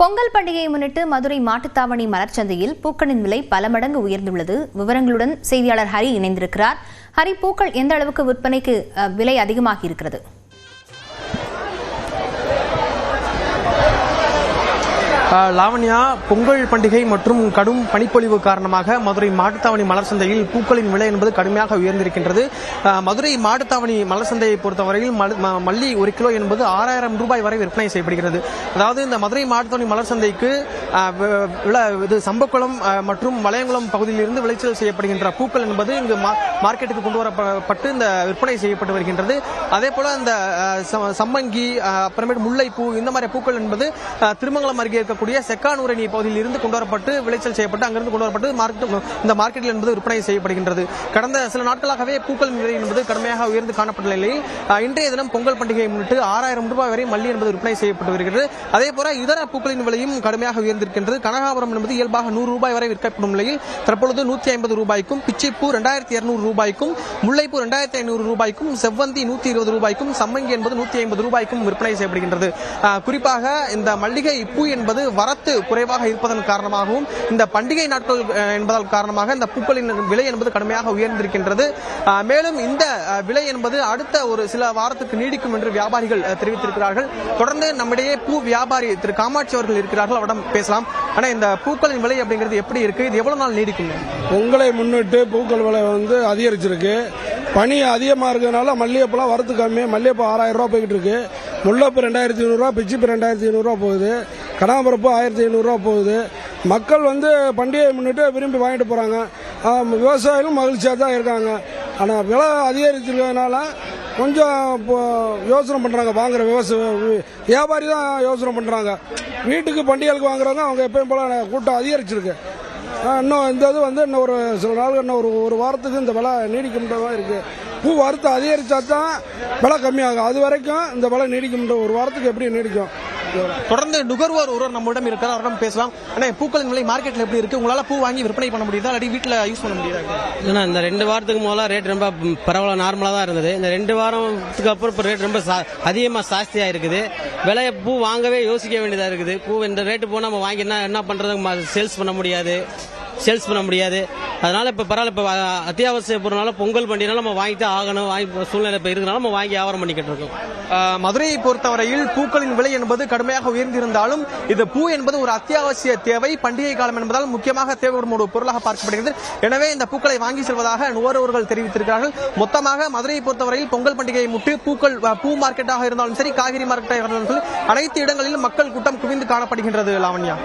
பொங்கல் பண்டிகையை முன்னிட்டு மதுரை மாட்டுத்தாவணி மலர்ச்சந்தையில் பூக்களின் விலை பல மடங்கு உயர்ந்துள்ளது. விவரங்களுடன் செய்தியாளர் ஹரி இணைந்திருக்கிறார். ஹரி பூக்கள் எந்த அளவுக்கு விற்பனைக்கு விலை அதிகமாகி இருக்கிறது லாவண்யா பொங்கல் பண்டிகை மற்றும் கடும் பனிப்பொழிவு காரணமாக மதுரை மாட்டுத்தாவணி மலர் சந்தையில் பூக்களின் விலை என்பது கடுமையாக உயர்ந்திருக்கின்றது. மதுரை மாட்டுத்தாவணி மலர் சந்தையை பொறுத்தவரையில் ம- மல்லி ஒரு கிலோ என்பது ஆறாயிரம் ரூபாய் வரை விற்பனை செய்யப்படுகிறது. அதாவது இந்த மதுரை மாட்டுத்தாவணி மலர் சந்தைக்கு இது சம்பக்குளம் மற்றும் வளையங்குளம் பகுதியிலிருந்து விளைச்சல் செய்யப்படுகின்ற பூக்கள் என்பது இங்கு மா- மார்க்கெட்டுக்கு கொண்டு வரப்பட்டு இந்த விற்பனை செய்யப்பட்டு வருகின்றது. அதே போல இந்த ச- சம்மங்கி அப்புறமேட்டு முல்லைப்பூ இந்த மாதிரி பூக்கள் என்பது திருமங்கலம் அருகே இருக்க இருக்கக்கூடிய செக்கானூரணி பகுதியில் இருந்து கொண்டு வரப்பட்டு விளைச்சல் செய்யப்பட்டு அங்கிருந்து கொண்டு வரப்பட்டு மார்க்கெட் இந்த மார்க்கெட்டில் என்பது விற்பனை செய்யப்படுகின்றது. கடந்த சில நாட்களாகவே பூக்கள் விலை என்பது கடுமையாக உயர்ந்து காணப்பட்ட நிலையில் இன்றைய தினம் பொங்கல் பண்டிகையை முன்னிட்டு ஆறாயிரம் ரூபாய் வரை மல்லி என்பது விற்பனை செய்யப்பட்டு வருகிறது. அதே போல இதர பூக்களின் விலையும் கடுமையாக உயர்ந்திருக்கின்றது. கனகாபுரம் என்பது இயல்பாக நூறு ரூபாய் வரை விற்கப்படும் நிலையில் தற்பொழுது நூற்றி ஐம்பது ரூபாய்க்கும் பிச்சைப்பூ ரெண்டாயிரத்தி இருநூறு ரூபாய்க்கும் முல்லைப்பூ ரெண்டாயிரத்தி ஐநூறு ரூபாய்க்கும் செவ்வந்தி நூற்றி இருபது ரூபாய்க்கும் சம்மங்கி என்பது நூற்றி ஐம்பது ரூபாய்க்கும் விற்பனை செய்யப்படுகின்றது. குறிப்பாக இந்த மல்லிகை பூ என்பது வரத்து குறைவாக இருப்பதன் காரணமாகவும் இந்த பண்டிகை நாட்கள் என்பதால் காரணமாக இந்த பூக்களின் விலை என்பது கடுமையாக உயர்ந்திருக்கின்றது. மேலும் இந்த விலை என்பது அடுத்த ஒரு சில வாரத்துக்கு நீடிக்கும் என்று வியாபாரிகள் தெரிவித்திருக்கிறார்கள். தொடர்ந்து நம்மிடையே பூ வியாபாரி திரு காமாட்சி அவர்கள் இருக்கிறார்கள். அவரிடம் பேசலாம். ஆனா இந்த பூக்களின் விலை அப்படிங்கிறது எப்படி இருக்கு? இது எவ்வளவு நாள் நீடிக்கும்? உங்களை முன்னிட்டு பூக்கள் விலை வந்து அதிகரிச்சிருக்கு. பனி அதிகமாக இருக்கிறதுனால மல்லிகைப்பூலாம் வரத்து கம்மி மல்லிகைப்பூ ஆறாயிரம் ரூபா போய்கிட்டு இருக்கு. முல்லைப்பூ ரெண்டாயிரத்தி ஐநூறுரூவா பிச்சிப்பு ரெண்டாயிரத்தி ஐநூறுரூவா போகுது. கனகாம்பரப்பூ ஆயிரத்தி ஐநூறுரூவா போகுது. மக்கள் வந்து பண்டிகையை முன்னிட்டு விரும்பி வாங்கிட்டு போகிறாங்க விவசாயிகளும் மகிழ்ச்சியாக தான் இருக்காங்க. ஆனால் விலை அதிகரிச்சிருக்கிறதுனால கொஞ்சம் இப்போ யோசனை பண்ணுறாங்க வாங்குற விவசாய வியாபாரி தான் யோசனை பண்ணுறாங்க வீட்டுக்கு பண்டிகைகளுக்கு வாங்குறாங்க அவங்க எப்பயும் போல் கூட்டம் அதிகரிச்சிருக்கு. இன்னும் இந்த இது வந்து இன்னும் ஒரு சில நாள் இன்னும் ஒரு ஒரு வாரத்துக்கு இந்த விலை நீடிக்க மாதிரி இருக்குது பூ வாரத்தை அதிகரிச்சா தான் விலை கம்மியாகும். அது வரைக்கும் இந்த விலை நீடிக்கும்ன்ற ஒரு வாரத்துக்கு எப்படி நீடிக்கும். தொடர்ந்து நுகர்வோர் ஒருவர் நம்மிடம் இருக்கிறார் அவரிடம் பேசலாம். ஆனால் பூக்களின் விலை மார்க்கெட்டில் எப்படி இருக்கு? உங்களால் பூ வாங்கி விற்பனை பண்ண முடியுதா? இல்லாட்டி வீட்டில் யூஸ் பண்ண முடியுதா? ஏன்னா இந்த ரெண்டு வாரத்துக்கு முதல்ல ரேட் ரொம்ப பரவாயில்ல நார்மலாக தான் இருந்தது. இந்த ரெண்டு வாரத்துக்கு அப்புறம் இப்போ ரேட் ரொம்ப அதிகமாக ஜாஸ்தியாக இருக்குது. விலையை பூ வாங்கவே யோசிக்க வேண்டியதாக இருக்குது. பூ இந்த ரேட்டு போனால் நம்ம வாங்கினா என்ன பண்ணுறது சேல்ஸ் பண்ண முடியாது. சேல்ஸ் பண்ண முடியாது. அதனால இப்போ பரவாயில்ல இப்போ அத்தியாவசிய பொருள்னால பொங்கல் பண்டிகைனால நம்ம வாங்கி தான் ஆகணும். வாங்கி சூழ்நிலை இப்போ இருக்கிறனால நம்ம வாங்கி வியாபாரம் பண்ணிக்கிட்டு இருக்கோம். மதுரையை பொறுத்தவரையில் பூக்களின் விலை என்பது கடுமையாக உயர்ந்திருந்தாலும் இது பூ என்பது ஒரு அத்தியாவசிய தேவை. பண்டிகை காலம் என்பதால் முக்கியமாக தேவைப்படும் ஒரு பொருளாக பார்க்கப்படுகிறது. எனவே இந்த பூக்களை வாங்கி செல்வதாக நுகர்வோர்கள் தெரிவித்திருக்கிறார்கள். மொத்தமாக மதுரையை பொறுத்தவரையில் பொங்கல் பண்டிகையை முட்டு பூக்கள் பூ மார்க்கெட்டாக இருந்தாலும் சரி காய்கறி மார்க்கெட்டாக இருந்தாலும் சரி அனைத்து இடங்களிலும் மக்கள் கூட்டம் குவிந்து காணப்படுகின்றது லாவண்யா.